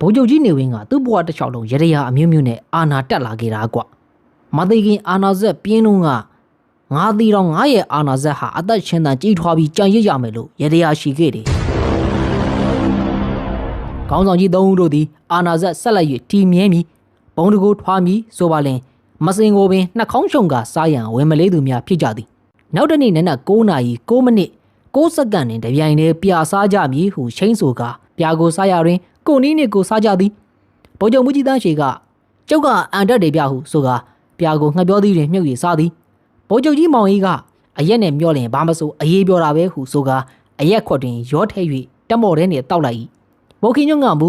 ဗိုလ်ချုပ်ကြီးနေဝင်းကသူ့ဘဝတစ်လျှောက်လုံးရရရာအမျိုးမျိုးနဲ့အာနာတက်လာခဲ့တာကွမသိခင်အာနာဇက်ပြင်းလုံးကငါတီတော်ငါရဲ့အာနာဇက်ဟာအသက်ရှင်သန်ကြီးထွားပြီးကြံရစ်ရမယ်လို့ရရရာရှိခဲ့တယ်ခေါင်းဆောင်ကြီးသုံးဦးတို့သည်အာနာဇက်ဆက်လက်၍တီမြဲမီဘုံတကူထွားမီဆိုပါလင်မစင်ကိုပင်နှက်ခေါင်းရှုံကစားရန်ဝင်မလေးသူများဖြစ်ကြသည်နောက်တစ်နေ့နက်နက်9နာရီ9မိနစ်6စက္ကန့်နှင့်တပြိုင်တည်းပြာစားကြမည်ဟုချင်းဆိုကာပြာကိုစားရတွင် ကိုနီးနှင့်ကိုစားကြသည်ဗိုလ်ချုပ်မူကြီးတန်းရှေကကျုပ်ကအန်တက်တယ်ပြဟုဆိုကာပြာကိုငှက်ပြောသည်တွင်မြုပ်ရည်စားသည်ဗိုလ်ချုပ်ကြီးမောင်ကြီးကအရက်နဲ့မျောလင်ဘာမဆိုအေးပြောတာပဲဟုဆိုကာအရက်ခွက်တွင်ရောထဲ၍တက်မော်ထဲနှင့်တောက်လိုက်၏ဘော်ခင်ညွန့်ကမူ